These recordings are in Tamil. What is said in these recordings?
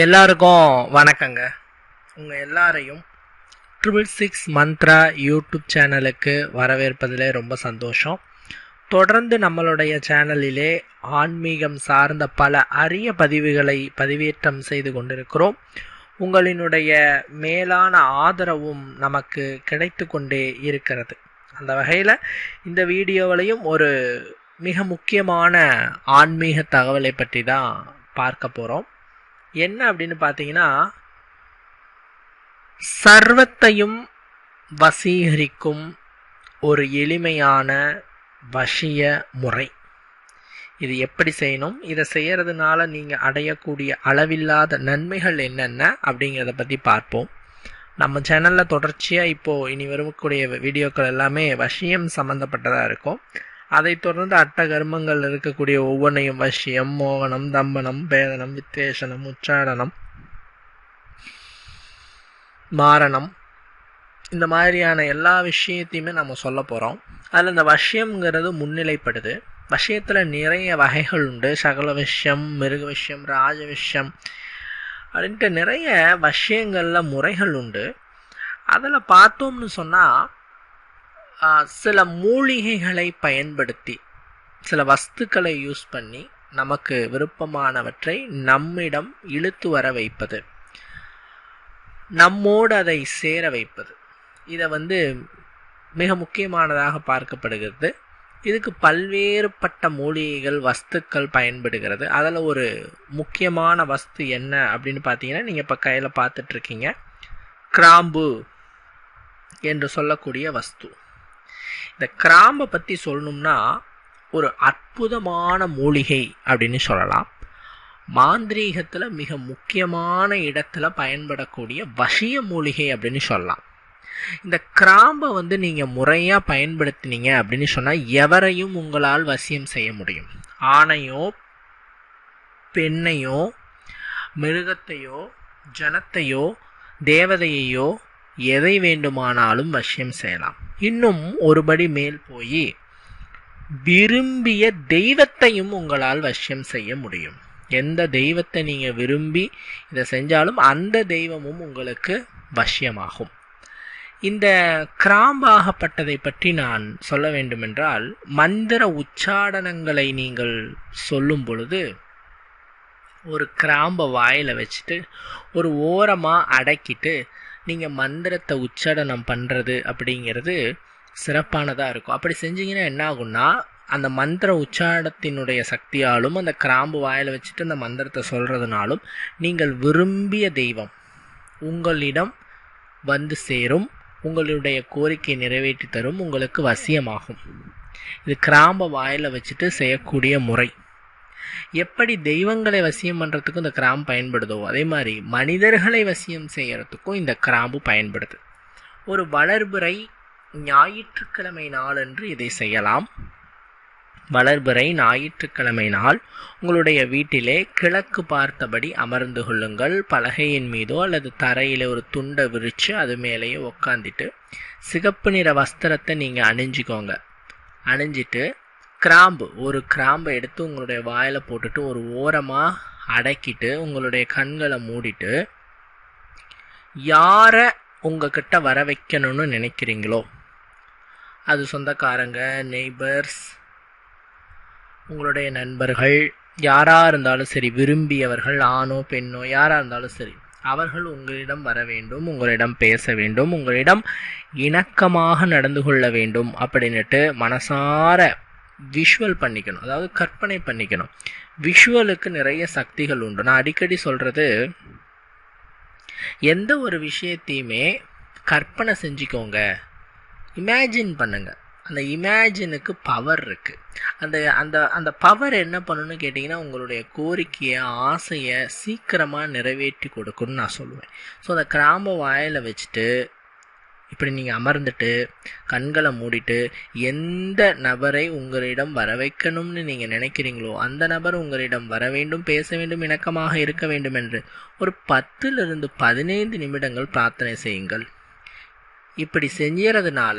எல்லாருக்கும் வணக்கங்க. உங்கள் எல்லாரையும் ட்ரிபிள் சிக்ஸ் மந்த்ரா யூடியூப் சேனலுக்கு வரவேற்பதிலே ரொம்ப சந்தோஷம். தொடர்ந்து நம்மளுடைய சேனலிலே ஆன்மீகம் சார்ந்த பல அரிய பதிவுகளை பதிவேற்றம் செய்து கொண்டிருக்கிறோம். உங்களினுடைய மேலான ஆதரவும் நமக்கு கிடைத்து கொண்டே இருக்கிறது. அந்த வகையில் இந்த வீடியோவிலையும் ஒரு மிக முக்கியமான ஆன்மீக தகவலை பற்றி தான் பார்க்க போகிறோம் என்ன அப்படின்னு பார்த்தீங்கன்னா சர்வத்தையும் வசீகரிக்கும் ஒரு எளிமையான வசிய முறை. இது எப்படி செய்யணும்? இதை செய்யறதுனால நீங்கள் அடையக்கூடிய அளவில்லாத நன்மைகள் என்னென்ன அப்படிங்கிறத பற்றி பார்ப்போம். நம்ம சேனலில் தொடர்ச்சியாக இப்போது இனி வரக்கூடிய வீடியோக்கள் எல்லாமே வசியம் சம்மந்தப்பட்டதாக இருக்கும். அதைத் தொடர்ந்து அட்ட கர்மங்கள் இருக்கக்கூடிய ஒவ்வொன்றையும் வசியம் மோகனம் தம்பனம் பேதனம் வித்வேஷனம் உச்சாடனம் மாரணம். இந்த மாதிரியான எல்லா விஷயத்தையுமே நம்ம சொல்ல போகிறோம் அதில் இந்த வஷ்யம்ங்கிறது முன்னிலைப்படுது. வசியத்தில் நிறைய வகைகள் உண்டு. சகல விஷயம் மிருக விஷயம் ராஜ விஷயம் அப்படின்ட்டு நிறைய வசியங்களில் முறைகள் உண்டு. அதில் பார்த்தோம்னு சொன்னால் சில மூலிகைகளை பயன்படுத்தி சில வஸ்துக்களை யூஸ் பண்ணி நமக்கு விருப்பமானவற்றை நம்மிடம் இழுத்து வர வைப்பது நம்மோடு அதை சேர வைப்பது. இதை வந்து மிக முக்கியமானதாக பார்க்கப்படுகிறது. இதுக்கு பல்வேறுபட்ட மூலிகைகள் வஸ்துக்கள் பயன்படுகிறது. அதில் ஒரு முக்கியமான வஸ்து என்ன அப்படின்னு பார்த்தீங்கன்னா நீங்கள் இப்போ கையில் பார்த்துட்ருக்கீங்க. கிராம்பு என்று சொல்லக்கூடிய வஸ்து. இந்த கிராம்பை பற்றி சொல்லணும்னா ஒரு அற்புதமான மூலிகை அப்படின்னு சொல்லலாம். மாந்திரீகத்தில் மிக முக்கியமான இடத்துல பயன்படக்கூடிய வசிய மூலிகை அப்படின்னு சொல்லலாம். இந்த கிராம்பை வந்து நீங்கள் முறையாக பயன்படுத்தினீங்க அப்படின்னு சொன்னால் எவரையும் உங்களால் வசியம் செய்ய முடியும். ஆணையோ பெண்ணையோ மிருகத்தையோ ஜனத்தையோ தேவதையையோ எதை வேண்டுமானாலும் வசியம் செய்யலாம். இன்னும் ஒருபடி மேல் போய் விரும்பிய தெய்வத்தையும் உங்களால் வசியம் செய்ய முடியும். எந்த தெய்வத்தை நீங்கள் விரும்பி இதை செஞ்சாலும் அந்த தெய்வமும் உங்களுக்கு வசியமாகும் இந்த கிராம்பாகப்பட்டதை பற்றி நான் சொல்ல வேண்டுமென்றால் மந்திர உச்சாடனங்களை நீங்கள் சொல்லும் பொழுது ஒரு கிராம்பை வாயில் வச்சுட்டு ஒரு ஓரமாக அடக்கிட்டு நீங்கள் மந்திரத்தை உச்சடனம் பண்ணுறது அப்படிங்கிறது சிறப்பானதாக இருக்கும். அப்படி செஞ்சீங்கன்னா என்ன ஆகும்னா அந்த மந்திர உச்சாடத்தினுடைய சக்தியாலும் அந்த கிராம்பு வாயில் வச்சுட்டு அந்த மந்திரத்தை சொல்கிறதுனாலும் நீங்கள் விரும்பிய தெய்வம் உங்களிடம் வந்து சேரும் உங்களுடைய கோரிக்கை நிறைவேற்றி தரும் உங்களுக்கு வசியமாகும். இது கிராம்பை வாயில் வச்சுட்டு செய்யக்கூடிய முறை. எப்படி தெய்வங்களை வசியம் பண்ணுறதுக்கும் இந்த கிராம்பு பயன்படுதோ அதே மாதிரி மனிதர்களை வசியம் செய்கிறதுக்கும் இந்த கிராம்பு பயன்படுது. ஒரு வளர்புரை ஞாயிற்றுக்கிழமை நாளன்று இதை செய்யலாம். வளர்பிறை ஞாயிற்றுக்கிழமை நாள் உங்களுடைய வீட்டிலே கிழக்கு பார்த்தபடி அமர்ந்து கொள்ளுங்கள். பலகையின் மீதோ அல்லது தரையில் ஒரு துண்டை விரித்து அது மேலேயே உக்காந்துட்டு சிகப்பு நிற வஸ்திரத்தை நீங்கள் அணிஞ்சிக்கோங்க. அணிஞ்சிட்டு கிராம்பு. ஒரு கிராம்பை எடுத்து உங்களுடைய வாயில் போட்டுட்டு ஒரு ஓரமாக அடக்கிட்டு உங்களுடைய கண்களை மூடிட்டு யாரை உங்ககிட்ட வர வைக்கணும்னு நினைக்கிறீங்களோ அது சொந்தக்காரங்க நெய்பர்ஸ் உங்களுடைய நண்பர்கள் யாராக இருந்தாலும் சரி விரும்பியவர்கள் ஆணோ பெண்ணோ யாராக இருந்தாலும் சரி அவர்கள் உங்களிடம் வர வேண்டும் உங்களிடம் பேச வேண்டும் உங்களிடம் இணக்கமாக நடந்து கொள்ள வேண்டும் அப்படின்னுட்டு மனசார விஷுவல் பண்ணிக்கணும். அதாவது கற்பனை பண்ணிக்கணும். விஷுவலுக்கு நிறைய சக்திகள் உண்டு. நான் அடிக்கடி சொல்கிறது எந்த ஒரு விஷயத்தையுமே கற்பனை செஞ்சுக்கோங்க. இமேஜின் பண்ணுங்கள் அந்த இமேஜினுக்கு பவர் இருக்குது அந்த அந்த அந்த பவர் என்ன பண்ணணும்னு கேட்டிங்கன்னா உங்களுடைய கோரிக்கையை ஆசையை சீக்கிரமாக நிறைவேற்றி கொடுக்குன்னு நான் சொல்லுவேன். ஸோ அந்த கிராம வாயில் வச்சுட்டு இப்படி நீங்கள் அமர்ந்துட்டு கண்களை மூடிட்டு எந்த நபரை உங்களிடம் வர வைக்கணும்னு நீங்கள் நினைக்கிறீங்களோ அந்த நபர் உங்களிடம் வர வேண்டும் பேச வேண்டும் இணக்கமாக இருக்க வேண்டும் என்று ஒரு பத்திலிருந்து பதினைந்து நிமிடங்கள் பிரார்த்தனை செய்யுங்கள். இப்படி செஞ்சதுனால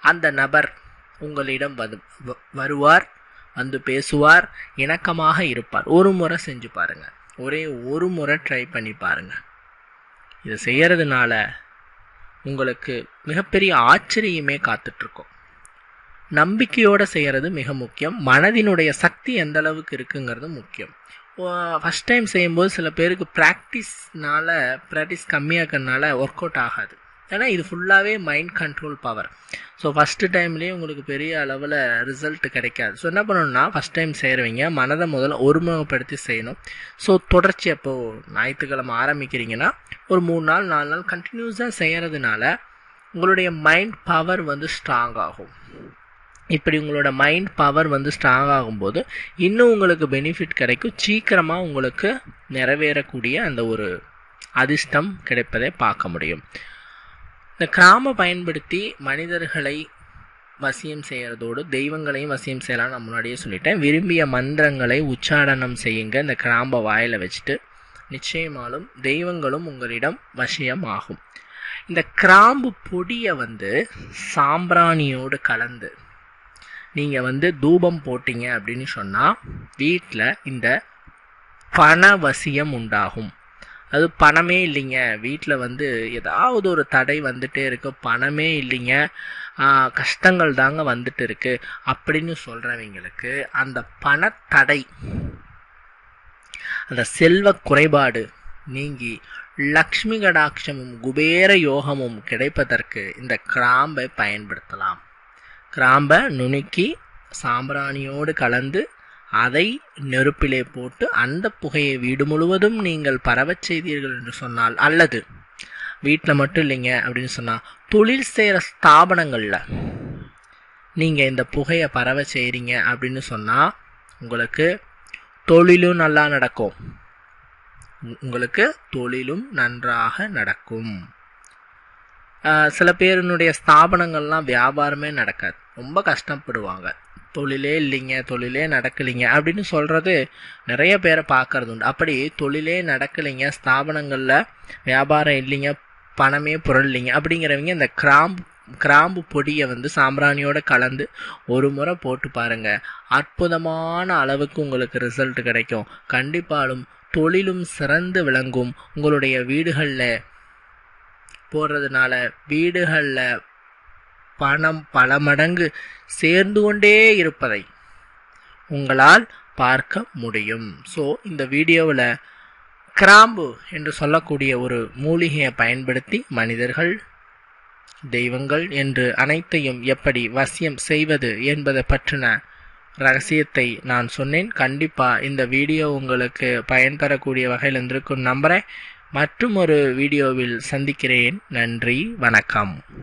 அந்த நபர் உங்களிடம் வது வருவார் வந்து பேசுவார் இணக்கமாக இருப்பார். ஒரு முறை செஞ்சு பாருங்கள் ஒரே ஒரு முறை ட்ரை பண்ணி பாருங்கள் இதை செய்கிறதுனால உங்களுக்கு மிகப்பெரிய ஆச்சரியமே காத்துட்ருக்கோம். நம்பிக்கையோடு செய்கிறது மிக முக்கியம். மனதினுடைய சக்தி எந்த அளவுக்கு இருக்குங்கிறது முக்கியம். ஃபஸ்ட் டைம் செய்யும்போது சில பேருக்கு ப்ராக்டிஸ்னால ப்ராக்டிஸ் கம்மியாக இருக்கிறதுனால ஒர்க் அவுட் ஆகாது. ஏன்னா இது ஃபுல்லாகவே mind control power so first டைம்லேயே உங்களுக்கு பெரிய அளவில் ரிசல்ட் கிடைக்காது. ஸோ என்ன பண்ணணும்னா ஃபஸ்ட் டைம் செய்கிறவங்க மனதை முதல்ல ஒருமுகப்படுத்தி செய்யணும். ஸோ தொடர்ச்சி அப்போது ஞாயிற்றுக்கிழமை ஆரம்பிக்கிறீங்கன்னா ஒரு மூணு நாள் நாலு நாள் கண்டினியூஸாக செய்கிறதுனால உங்களுடைய மைண்ட் பவர் வந்து ஸ்ட்ராங் ஆகும். இப்படி உங்களோட மைண்ட் பவர் வந்து ஸ்ட்ராங் ஆகும்போது இன்னும் உங்களுக்கு பெனிஃபிட் கிடைக்கும். சீக்கிரமாக உங்களுக்கு நிறைவேறக்கூடிய அந்த ஒரு அதிர்ஷ்டம் கிடைப்பதை பார்க்க முடியும். இந்த கிராம பயன்படுத்தி மனிதர்களை வசியம் செய்கிறதோடு தெய்வங்களையும் வசியம் செய்யலாம் நான் முன்னாடியே சொல்லிட்டேன். விரும்பிய மந்திரங்களை உச்சாடனம் செய்யுங்க. இந்த கிராம்பை வாயில் வச்சுட்டு நிச்சயமாலும் தெய்வங்களும் உங்களிடம் வசியம் ஆகும் இந்த கிராம்பு பொடியை வந்து சாம்பிராணியோடு கலந்து நீங்கள் வந்து தூபம் போட்டீங்க அப்படின்னு சொன்னால் வீட்டில் இந்த பணவசியம் உண்டாகும். அது பணமே இல்லைங்க. வீட்டில் வந்து ஏதாவது ஒரு தடை வந்துட்டே இருக்கு. பணமே இல்லைங்க. கஷ்டங்கள் தாங்க வந்துட்டு இருக்கு. அப்படின்னு சொல்கிறவங்களுக்கு அந்த பணத்தடை அந்த செல்வ குறைபாடு நீங்கி லக்ஷ்மி கடாட்சமும் குபேர யோகமும் கிடைப்பதற்கு இந்த கிராம்பை பயன்படுத்தலாம். கிராம்பை நுணுக்கி சாம்பிராணியோடு கலந்து அதை நெருப்பிலே போட்டு அந்த புகையை வீடு முழுவதும் நீங்கள் பரவச் செய்தீர்கள் என்று சொன்னால் அல்லது வீட்டில் மட்டும் இல்லைங்க அப்படின்னு சொன்னால் தொழில் செய்கிற ஸ்தாபனங்களில் நீங்கள் இந்த புகையை பரவ செய்கிறீங்க அப்படின்னு சொன்னால் உங்களுக்கு தொழிலும் நல்லா நடக்கும். உங்களுக்கு தொழிலும் நன்றாக நடக்கும். சில பேருனுடைய ஸ்தாபனங்கள்லாம் வியாபாரமே நடக்காது. ரொம்ப கஷ்டப்படுவாங்க. தொழிலே இல்லைங்க தொழிலே நடக்கலைங்க அப்படின்னு சொல்கிறது நிறைய பேரை பார்க்கறது உண்டு. அப்படி தொழிலே நடக்கலைங்க ஸ்தாபனங்களில் வியாபாரம் இல்லைங்க பணமே புரளிங்க அப்படிங்கிறவங்க இந்த கிராம்பு கிராம்பு பொடியை வந்து சாம்பிராணியோட கலந்து ஒரு முறை போட்டு பாருங்கள் அற்புதமான அளவுக்கு உங்களுக்கு ரிசல்ட் கிடைக்கும். கண்டிப்பாலும் தொழிலும் சிறந்து விளங்கும். உங்களுடைய வீடுகளில் போடுறதுனால வீடுகளில் பணம் பல மடங்கு சேர்ந்து கொண்டே இருப்பதை உங்களால் பார்க்க முடியும். ஸோ இந்த வீடியோவில் கிராம்பு என்று சொல்லக்கூடிய ஒரு மூலிகையை பயன்படுத்தி மனிதர்கள் தெய்வங்கள் என்று அனைத்தையும் எப்படி வசியம் செய்வது என்பதை பற்றின ரகசியத்தை நான் சொன்னேன். கண்டிப்பாக இந்த வீடியோ உங்களுக்கு பயன் தரக்கூடிய வகையில் இருந்திருக்கும் நம்புகிறேன் மற்றும் ஒரு வீடியோவில் சந்திக்கிறேன். நன்றி வணக்கம்.